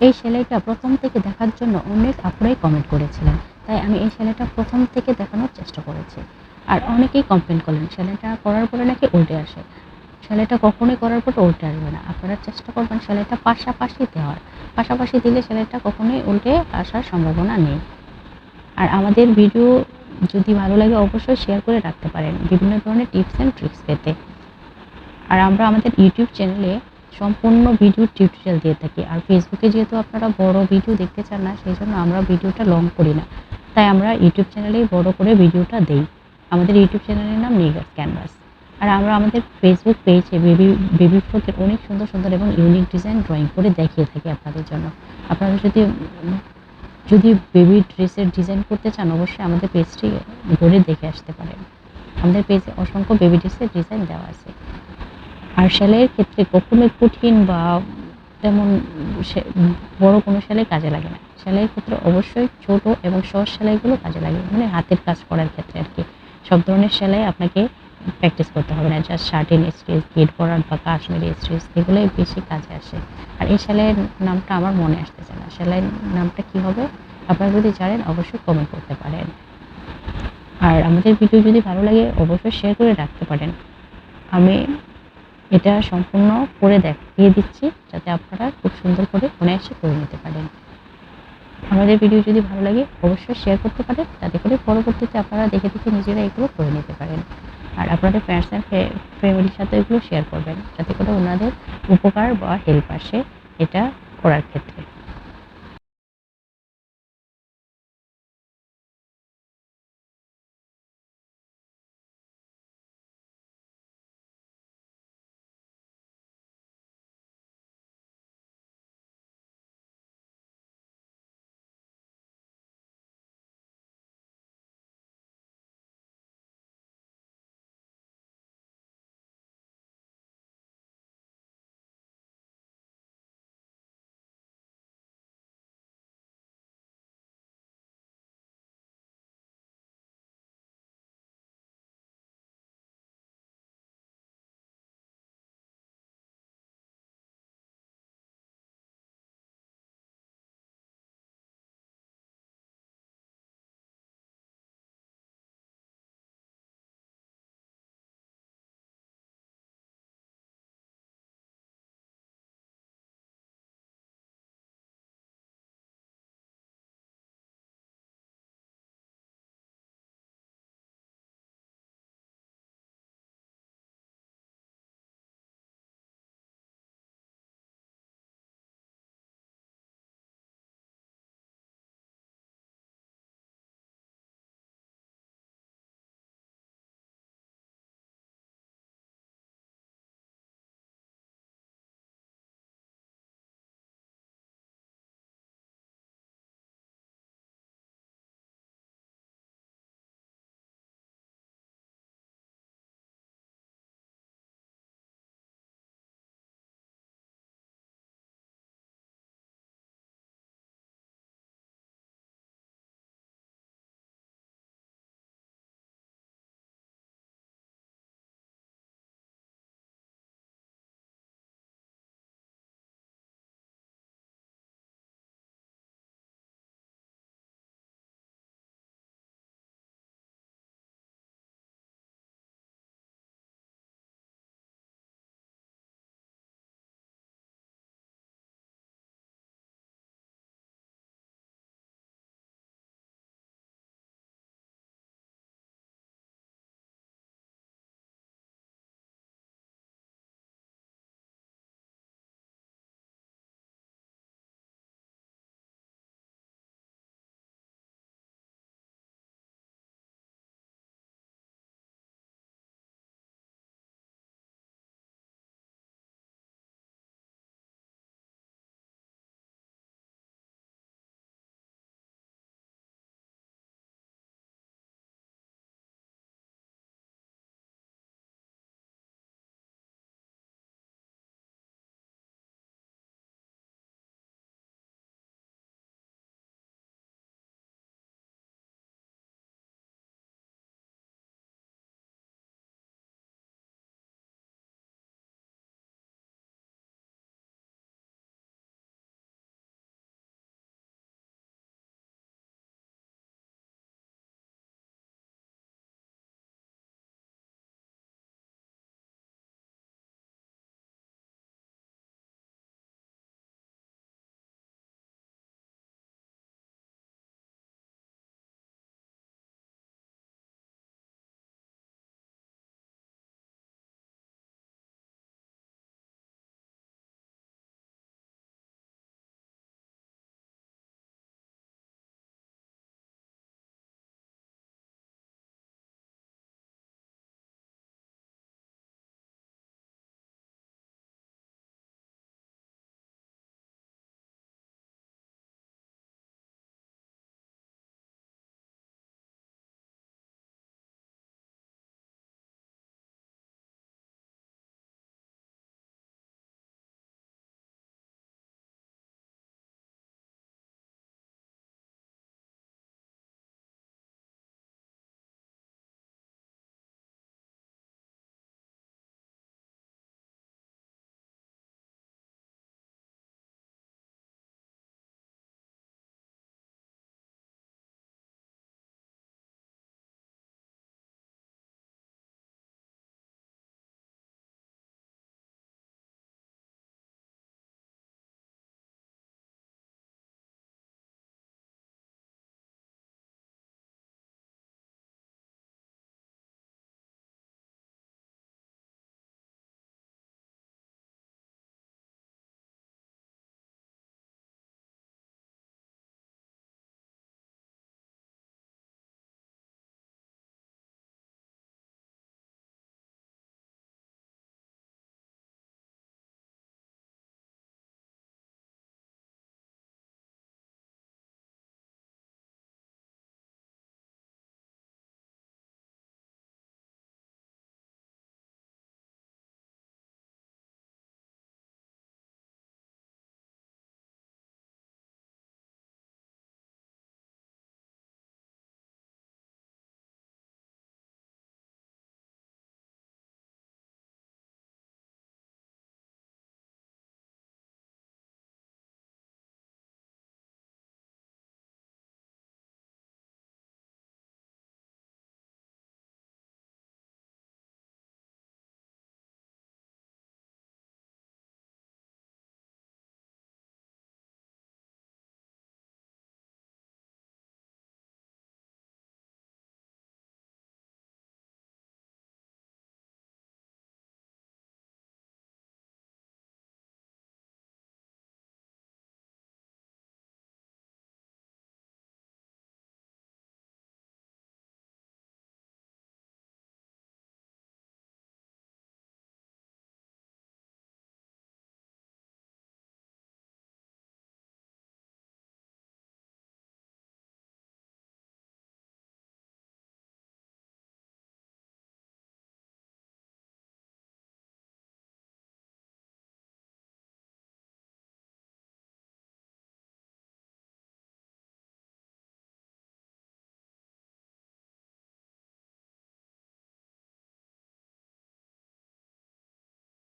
এই সেলাইটা প্রথম থেকে দেখার জন্য অনেক আপুরাই কমেন্ট করেছিলেন। তাই আমি এই সেলাইটা প্রথম থেকে দেখানোর চেষ্টা করেছি। আর অনেকেই কমপ্লেন করলেন, সেলাইটা করার পরে নাকি উল্টে আসে? সেলাইটা কখনোই করার পরে উল্টে আসবে না। আপনারা চেষ্টা করবেন সেলাইটা পাশাপাশি দেওয়ার। পাশাপাশি দিলে সেলাইটা কখনোই উল্টে আসার সম্ভাবনা নেই। আর আমাদের ভিডিও যদি ভালো লাগে অবশ্যই শেয়ার করে রাখতে পারেন। বিভিন্ন ধরনের টিপস অ্যান্ড ট্রিক্স পেতে। আর আমরা আমাদের ইউটিউব চ্যানেলে সম্পূর্ণ ভিডিও টিউটোরিয়াল দিয়ে থাকি। আর ফেসবুকে যেহেতু আপনারা বড় ভিডিও দেখতে চান না, সেই জন্য আমরা ভিডিওটা লং করি না। তাই আমরা ইউটিউব চ্যানেলেই বড় করে ভিডিওটা দেই। আমাদের ইউটিউব চ্যানেলের নাম নিগাস ক্যানভাস আর আমরা আমাদের ফেসবুক পেজে বেবি বেবি ফ্রকের অনেক সুন্দর সুন্দর এবং ইউনিক ডিজাইন ড্রয়িং করে দেখিয়ে থাকি আপনাদের জন্য। আপনারা যদি যদি বেবি ড্রেসের ডিজাইন করতে চান, অবশ্যই আমাদের পেজটি ঘুরে দেখে আসতে পারেন। আমাদের পেজে অসংখ্য বেবি ড্রেসের ডিজাইন দেওয়া আছে। আর সেলাইয়ের ক্ষেত্রে কখনোই কঠিন বা তেমন বড় কোনো সেলাই কাজে লাগে না। সেলাইয়ের ক্ষেত্রে অবশ্যই ছোট এবং সহজ সেলাইগুলো কাজে লাগে। মানে হাতের কাজ করার ক্ষেত্রে আর কি। সব ধরনের সেলাই আপনাকে প্র্যাকটিস করতে হবে না। জাস্ট শার্টিন স্ট্রিচ গেট পরার বা কাশ্মীরি স্ট্রিচ এগুলোই বেশি কাজে আসে। আর এই সেলাইয়ের নামটা আমার মনে আসতেছে না। সেলাইয়ের নামটা কী হবে? আপনারা যদি জানেন, অবশ্যই কমেন্ট করতে পারেন। আর আমাদের ভিডিও যদি ভালো লাগে, অবশ্যই শেয়ার করে রাখতে পারেন। আমি এটা সম্পূর্ণ করে দেখিয়ে দিচ্ছি, যাতে আপনারা খুব সুন্দর করে অনায়াসে করে নিতে পারেন। আমাদের ভিডিও যদি ভালো লাগে, অবশ্যই শেয়ার করতে পারেন, তাতে করে পরবর্তীতে আপনারা দেখে দেখে নিজেরা এগুলো করে নিতে পারেন। আর আপনাদের ফ্রেন্ডস অ্যান্ড ফ্যামিলির সাথে এগুলো শেয়ার করবেন, যাতে করে ওনাদের উপকার বা হেল্প আসে এটা করার ক্ষেত্রে।